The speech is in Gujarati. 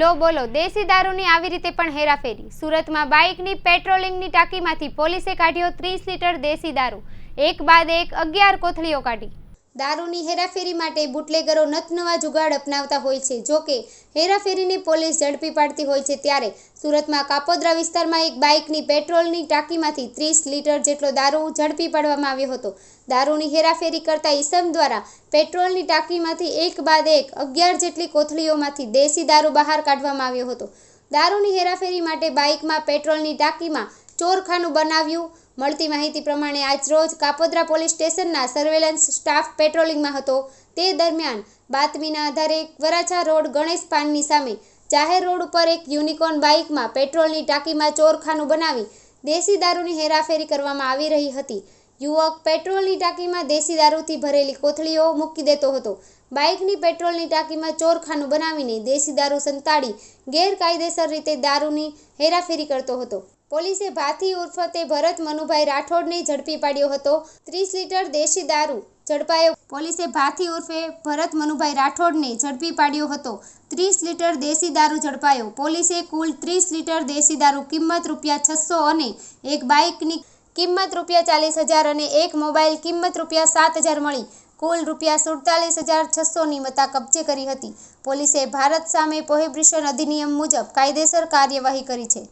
લો બોલો, દેશી દારૂની આવી રીતે પણ હેરાફેરી. સુરતમાં બાઇકની પેટ્રોલિંગની ટાંકીમાંથી પોલીસે કાઢ્યો ત્રીસ લીટર દેશી દારૂ. એક બાદ એક અગિયાર કોથળીઓ કાઢી. દારૂની હેરાફેરી માટે બુટલેગરો નતનવા જુગાડ અપનાવતા હોય છે. જો કે, હેરાફેરીને પોલીસ ઝડપી પાડતી હોય છે ત્યારે સુરતમાં કાપોદ્રા વિસ્તારમાં એક બાઇકની પેટ્રોલની ટાંકીમાંથી ત્રીસ લીટર જેટલો દારૂ ઝડપી પાડવામાં આવ્યો હતો. દારૂની હેરાફેરી કરતા ઈસમ દ્વારા પેટ્રોલની ટાંકીમાંથી એક બાદ એક અગિયાર જેટલી કોથળીઓમાંથી દેશી દારૂ બહાર કાઢવામાં આવ્યો હતો. દારૂની હેરાફેરી માટે બાઇકમાં પેટ્રોલની ટાંકીમાં ચોરખાનું બનાવ્યું. મળતી માહિતી પ્રમાણે આજરોજ કાપોદ્રા પોલીસ સ્ટેશનના સર્વેલન્સ સ્ટાફ પેટ્રોલિંગમાં હતો. તે દરમિયાન બાતમીના આધારે વરાછા રોડ ગણેશ પાનની સામે જાહેર રોડ ઉપર એક યુનિકોર્ન બાઇકમાં પેટ્રોલની ટાંકીમાં ચોરખાનું બનાવી દેશી દારૂની હેરાફેરી કરવામાં આવી રહી હતી. યુવક પેટ્રોલની ટાંકીમાં દેશી દારૂથી ભરેલી કોથળીઓ મૂકી દેતો હતો. બાઇકની પેટ્રોલની ટાંકીમાં ચોરખાનું બનાવીને દેશી દારૂ સંતાડી ગેરકાયદેસર રીતે દારૂની હેરાફેરી કરતો હતો. પોલીસે ભાથી ઉર્ફતે ભરત મનુભાઈ રાઠોડને ઝડપી પાડ્યો હતો. ત્રીસ લીટર દેશી દારૂ ઝડપાયો. પોલીસે ભાથી ઉર્ફે ભરત મનુભાઈ રાઠોડને ઝડપી પાડ્યો હતો. ત્રીસ લીટર દેશી દારૂ ઝડપાયો. પોલીસે કુલ ત્રીસ લીટર દેશી દારૂ કિંમત રૂપિયા છસો અને એક બાઇકની કિંમત રૂપિયા ચાલીસ હજાર અને એક મોબાઈલ કિંમત રૂપિયા સાત હજાર મળી. કુલ રૂપિયા સુડતાલીસ હજાર છસોની મત્તા કબજે કરી હતી. પોલીસે ભારત સામે પ્રોહિબ્રિશન અધિનિયમ મુજબ કાયદેસર કાર્યવાહી કરી છે.